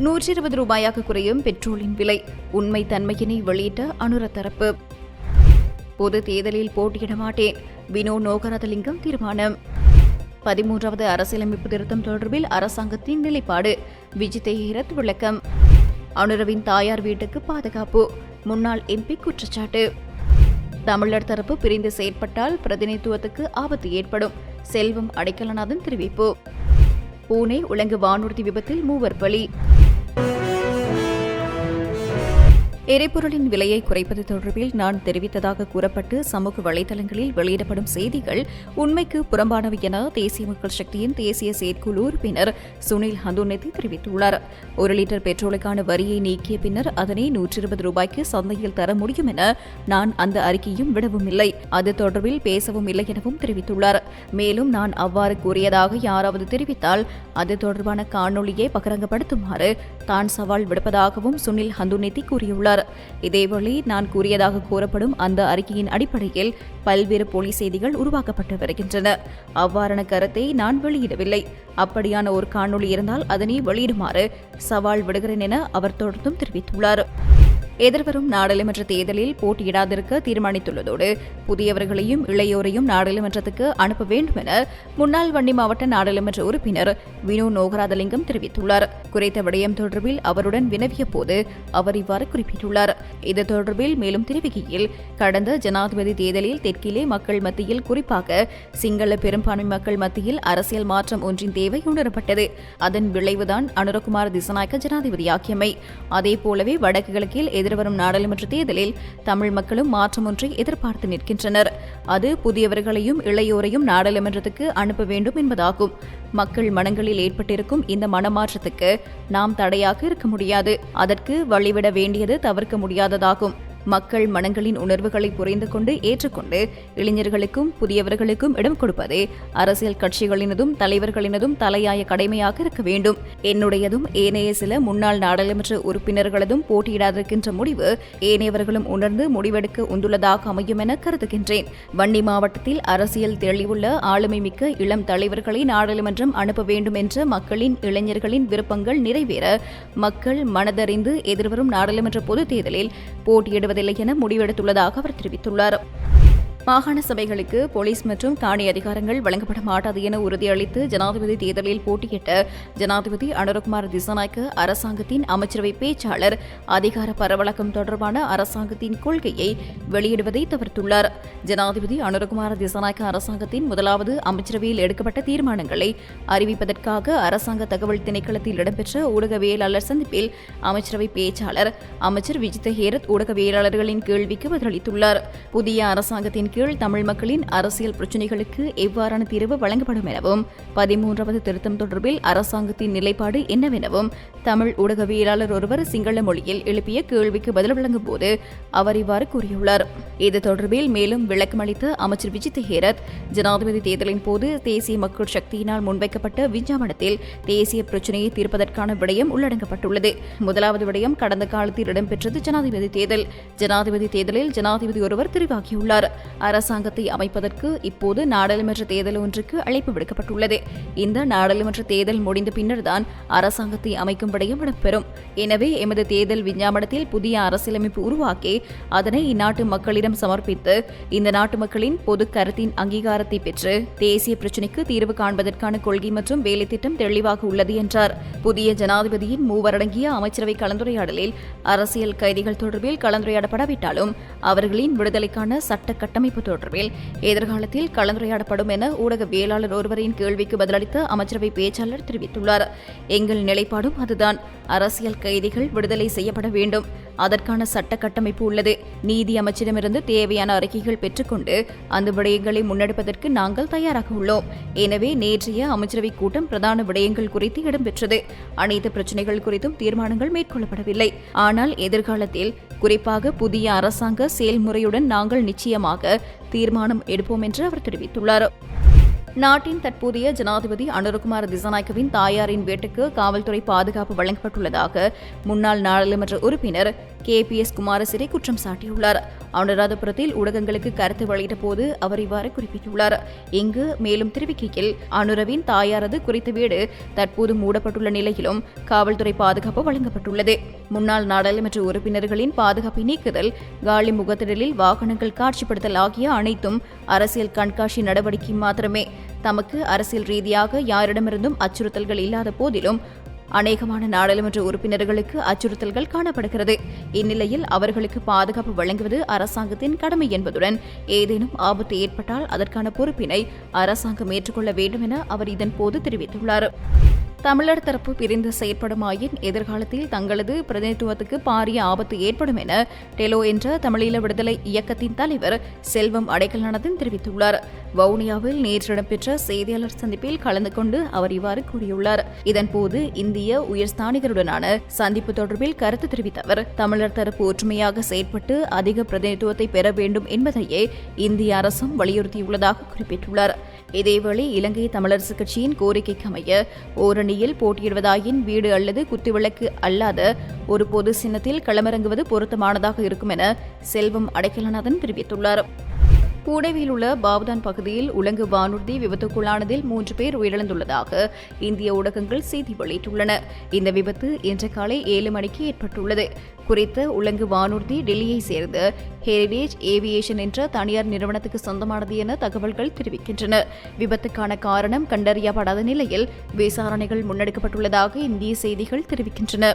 நூற்றி இருபது ரூபாயாக குறையும் பெட்ரோலின் விலை. உண்மை தன்மையினை வெளியிட்ட அனுர தரப்பு. பொது தேர்தலில் போட்டியிட மாட்டேன். வினோ நோகரதலிங்கம் தீர்மானம். பதிமூன்றாவது அரசியலமைப்பு திருத்தம் தொடர்பில் அரசாங்கத்தின் நிலைப்பாடு. விஜித் ஹீரத் விளக்கம். அனுரவின் தாயார் வீட்டுக்கு பாதுகாப்பு. முன்னாள் எம்பி குற்றச்சாட்டு. தமிழர் தரப்பு பிரிந்து செயற்பட்டால் பிரதிநிதித்துவத்துக்கு ஆபத்து ஏற்படும். செல்வம் அடைக்கலநாதன் தெரிவிப்பு. பூனே உலங்கு வானூர்தி விபத்தில் மூவர் பலி. எரிபொருளின் விலையை குறைப்பது தொடர்பில் நான் தெரிவித்ததாக கூறப்பட்டு சமூக வலைதளங்களில் வெளியிடப்படும் செய்திகள் உண்மைக்கு புறம்பானவை என தேசிய மக்கள் சக்தியின் தேசிய செயற்குழு உறுப்பினர் சுனில் ஹந்துனெத்தி தெரிவித்துள்ளார். ஒரு லிட்டர் பெட்ரோலுக்கான வரியை நீக்கிய பின்னர் அதனை நூற்றி இருபது ரூபாய்க்கு சந்தையில் தர முடியும் என நான் அந்த அறிக்கையும் விடவும் இல்லை அது தொடர்பில் பேசவும் இல்லை எனவும் தெரிவித்துள்ளார். மேலும் நான் அவ்வாறு கூறியதாக யாராவது தெரிவித்தால் அது தொடர்பான காணொளியை பகிரங்கப்படுத்துமாறு தான் சவால் விடுப்பதாகவும் சுனில் ஹந்துனெத்தி கூறியுள்ளார். இதேவேளை நான் கூறியதாக கூறப்படும் அந்த அறிக்கையின் அடிப்படையில் பல்வேறு போலி செய்திகள் உருவாக்கப்பட்டு வருகின்றன. அவ்வாறான கருத்தை நான் வெளியிடவில்லை. அப்படியான ஒரு காணொளி இருந்தால் அதனை வெளியிடுமாறு சவால் விடுகிறேன் என அவர் தொடர்ந்தும் தெரிவித்துள்ளார். எதிர்வரும் நாடாளுமன்ற தேர்தலில் போட்டியிடாதிருக்க தீர்மானித்துள்ளதோடு புதியவர்களையும் இளையோரையும் நாடாளுமன்றத்துக்கு அனுப்ப வேண்டும் என முன்னாள் வன்னி மாவட்ட நாடாளுமன்ற உறுப்பினர் வினோ நோகராதலிங்கம் தெரிவித்துள்ளார். குறித்த விடயம் தொடர்பில் அவருடன் வினவிய போது அவர் இவ்வாறு குறிப்பிட்டுள்ளார். இது தொடர்பில் மேலும் தெரிவிக்கையில் கடந்த ஜனாதிபதி தேர்தலில் தெற்கிலே மக்கள் மத்தியில் குறிப்பாக சிங்கள பெரும்பான்மை மக்கள் மத்தியில் அரசியல் மாற்றம் ஒன்றின் தேவை உணரப்பட்டது. அதன் விளைவுதான் அனுரகுமார் திசநாயக்க ஜனாதிபதியாக்கியமை. அதே போலவே வடக்கு கிழக்கில் எதிர்வரும் நாடாளுமன்ற தேர்தலில் தமிழ் மக்களும் மாற்றம் ஒன்றை எதிர்பார்த்து நிற்கின்றனர். அது புதியவர்களையும் இளையோரையும் நாடாளுமன்றத்துக்கு அனுப்ப வேண்டும் என்பதாகும். மக்கள் மனங்களில் ஏற்பட்டிருக்கும் இந்த மனமாற்றத்துக்கு நாம் தடையாக இருக்க முடியாது. அதற்கு வழிவிட வேண்டியது தவிர்க்க முடியாததாகும். மக்கள் மனங்களின் உணர்வுகளை புரிந்து கொண்டு ஏற்றுக்கொண்டு இளைஞர்களுக்கும் புதியவர்களுக்கும் இடம் கொடுப்பதே அரசியல் கட்சிகளினதும் தலைவர்களினதும் தலையாய கடமையாக இருக்க வேண்டும். என்னுடையதும் ஏனைய சில முன்னாள் நாடாளுமன்ற உறுப்பினர்களதும் போட்டியிடாதிருக்கின்ற முடிவு ஏனையவர்களும் உணர்ந்து முடிவெடுக்க உந்துள்ளதாக அமையும் என கருதுகின்றேன். வன்னி மாவட்டத்தில் அரசியல் தெளிவுள்ள ஆளுமை மிக்க இளம் தலைவர்களை நாடாளுமன்றம் அனுப்ப வேண்டும் என்ற மக்களின் இளைஞர்களின் விருப்பங்கள் நிறைவேற மக்கள் மனதறிந்து எதிர்வரும் நாடாளுமன்ற பொதுத் தேர்தலில் போட்டியிடுவதில்லை என முடிவெடுத்துள்ளதாக அவர் தெரிவித்துள்ளார். மாகாண சபைகளுக்கு போலீஸ் மற்றும் காணி அதிகாரங்கள் வழங்கப்பட மாட்டாது என உறுதியளித்து ஜனாதிபதி தேர்தலில் போட்டியிட்ட ஜனாதிபதி அனுரகுமார் திசநாயக்க அரசாங்கத்தின் அமைச்சரவை பேச்சாளர் அதிகார பரவலாக்கம் தொடர்பான அரசாங்கத்தின் கொள்கையை வெளியிடுவதை தவிர்த்துள்ளார். ஜனாதிபதி அனுரகுமார் திசநாயக்க அரசாங்கத்தின் முதலாவது அமைச்சரவையில் எடுக்கப்பட்ட தீர்மானங்களை அறிவிப்பதற்காக அரசாங்க தகவல் திணைக்களத்தில் இடம்பெற்ற ஊடகவியலாளர் சந்திப்பில் அமைச்சரவை பேச்சாளர் அமைச்சர் விஜித ஹேரத் ஊடகவியலாளர்களின் கேள்விக்கு பதிலளித்துள்ளார். புதிய அரசாங்கத்தின் கீழ் தமிழ் மக்களின் அரசியல் பிரச்சினைகளுக்கு எவ்வாறான தீர்வு வழங்கப்படும் எனவும் பதிமூன்றாவது திருத்தம் தொடர்பில் அரசாங்கத்தின் நிலைப்பாடு என்னவெனவும் தமிழ் ஊடகவியலாளர் ஒருவர் சிங்கள மொழியில் எழுப்பிய கேள்விக்கு பதில் வழங்கும் போது அவர் இவ்வாறு கூறியுள்ளார். இது தொடர்பில் மேலும் விளக்கமளித்த அமைச்சர் விஜித் ஹேரத் ஜனாதிபதி தேர்தலின் போது தேசிய மக்கள் சக்தியினால் முன்வைக்கப்பட்ட விஞ்ஞாபனத்தில் தேசிய பிரச்சினையை தீர்ப்பதற்கான விடயம் உள்ளடங்கப்பட்டுள்ளது. முதலாவது விடயம் கடந்த காலத்தில் இடம்பெற்றது ஜனாதிபதி தேர்தல். ஜனாதிபதி தேர்தலில் ஜனாதிபதி ஒருவர் தெரிவாகியுள்ளார். அரசாங்கத்தை அமைப்பதற்கு இப்போது நாடாளுமன்ற தேர்தல் ஒன்றுக்கு அழைப்பு விடுக்கப்பட்டுள்ளது. இந்த நாடாளுமன்ற தேர்தல் முடிந்த பின்னர்தான் அரசாங்கத்தை அமைக்கும் விடயம் இடம்பெறும். எனவே எமது தேர்தல் விஞ்ஞாபனத்தில் புதிய அரசியலமைப்பு உருவாக்கி அதனை இந்நாட்டு மக்களிடம் சமர்ப்பித்து இந்த நாட்டு மக்களின் பொது கருத்தின் அங்கீகாரத்தை பெற்று தேசிய பிரச்சினைக்கு தீர்வு காண்பதற்கான கொள்கை மற்றும் வேலை திட்டம் தெளிவாக உள்ளது என்றார். புதிய ஜனாதிபதியின் மூவரடங்கிய அமைச்சரவை கலந்துரையாடலில் அரசியல் கைதிகள் தொடர்பில் கலந்துரையாடப்படாவிட்டாலும் அவர்களின் விடுதலைக்கான சட்ட கட்டமைப்பு தொடர்பில் எதிர்காலத்தில் கலந்துரையாடப்படும் என ஊடகவியலாளர் ஒருவரின் கேள்விக்கு பதிலளித்த அமைச்சரவை பேச்சாளர் தெரிவித்துள்ளார். எங்கள் நிலைப்பாடும் அதுதான். அரசியல் கைதிகள் விடுதலை செய்யப்பட வேண்டும். அதற்கான சட்ட கட்டமைப்பு உள்ளது. நீதி அமைச்சரிடமிருந்து தேவையான அறிக்கைகள் பெற்றுக்கொண்டு அந்த விடயங்களை முன்னெடுப்பதற்கு நாங்கள் தயாராக உள்ளோம். எனவே நேற்றைய அமைச்சரவை கூட்டம் பிரதான விடயங்கள் குறித்து இடம்பெற்றது. அனைத்து பிரச்சினைகள் குறித்தும் தீர்மானங்கள் மேற்கொள்ளப்படவில்லை. ஆனால் எதிர்காலத்தில் குறிப்பாக புதிய அரசாங்க செயல்முறையுடன் நாங்கள் நிச்சயமாக தீர்மானம் எடுப்போம் என்று அவர் தெரிவித்துள்ளார். நாட்டின் தற்போதைய ஜனாதிபதி அனுரகுமார் திசாநாயக்கவின் தாயாரின் வீட்டுக்கு காவல்துறை பாதுகாப்பு வழங்கப்பட்டுள்ளதாக முன்னாள் நாடாளுமன்ற உறுப்பினர் கே பி எஸ் குமாரசிறி குற்றம் சாட்டியுள்ளார். அனுராதபுரத்தில் ஊடகங்களுக்கு கருத்து வெளியிட்ட போது அவர் இவ்வாறு குறிப்பிட்டுள்ளார். இங்கு மேலும் தெரிவிக்கையில் அனுரவின் தாயாரது குறித்த வீடு தற்போது மூடப்பட்டுள்ள நிலையிலும் காவல்துறை பாதுகாப்பு வழங்கப்பட்டுள்ளது. முன்னாள் நாடாளுமன்ற உறுப்பினர்களின் பாதுகாப்பை நீக்குதல் காலி முகத்திடலில் வாகனங்கள் காட்சிப்படுத்தல் ஆகிய அனைத்தும் அரசியல் கண்காட்சி நடவடிக்கை மாத்திரமே. தமக்கு அரசியல் ரீதியாக யாரிடமிருந்தும் அச்சுறுத்தல்கள் இல்லாத போதிலும் அநேகமான நாடாளுமன்ற உறுப்பினர்களுக்கு அச்சுறுத்தல்கள் காணப்படுகிறது. இந்நிலையில் அவர்களுக்கு பாதுகாப்பு வழங்குவது அரசாங்கத்தின் கடமை என்பதுடன் ஏதேனும் ஆபத்து ஏற்பட்டால் அதற்கான பொறுப்பினை அரசாங்கம் ஏற்றுக்கொள்ள வேண்டும் என அவர் இதன்போது தெரிவித்துள்ளார். தமிழர் தரப்பு பிரிந்து செயற்படுமாயின் எதிர்காலத்தில் தங்களது பிரதிநிதித்துவத்துக்கு பாரிய ஆபத்து ஏற்படும் என டெலோ என்ற தமிழீழ விடுதலை இயக்கத்தின் தலைவர் செல்வம் அடைக்கல்நாதன் தெரிவித்துள்ளார். வவுனியாவில் நேற்று இடம்பெற்ற செய்தியாளர் சந்திப்பில் கலந்து கொண்டு அவர் இவ்வாறு கூறியுள்ளார். இதன்போது இந்திய உயர்ஸ்தானிகருடனான சந்திப்பு தொடர்பில் கருத்து தெரிவித்த அவர் தமிழர் தரப்பு ஒற்றுமையாக செயற்பட்டு அதிக பிரதிநிதித்துவத்தை பெற வேண்டும் என்பதையே இந்திய அரசும் வலியுறுத்தியுள்ளதாக குறிப்பிட்டுள்ளார். இதேவேளை இலங்கை தமிழரசு கட்சியின் கோரிக்கைக்கு அமைய ஓரணியில் போட்டியிடுவதாயின் வீடு அல்லது குத்துவிளக்கு அல்லாத ஒரு பொது சின்னத்தில் களமிறங்குவது பொருத்தமானதாக இருக்கும் என செல்வம் அடைக்கலநாதன் தெரிவித்துள்ளார். புனேவில் உள்ள பாவ்தான் பகுதியில் உலங்கு வானூர்தி விபத்துக்குள்ளானதில் மூன்று பேர் உயிரிழந்துள்ளதாக இந்திய ஊடகங்கள் செய்தி வெளியிட்டுள்ளன. இந்த விபத்து இன்று காலை ஏழு மணிக்கு ஏற்பட்டுள்ளது. குறித்த உலங்கு வானூர்தி டெல்லியை சேர்ந்த ஹெரிடேஜ் ஏவியேஷன் என்ற தனியார் நிறுவனத்துக்கு சொந்தமானது என தகவல்கள் தெரிவிக்கின்றன. விபத்துக்கான காரணம் கண்டறியப்படாத நிலையில் விசாரணைகள் முன்னெடுக்கப்பட்டுள்ளதாக இந்திய செய்திகள் தெரிவிக்கின்றன.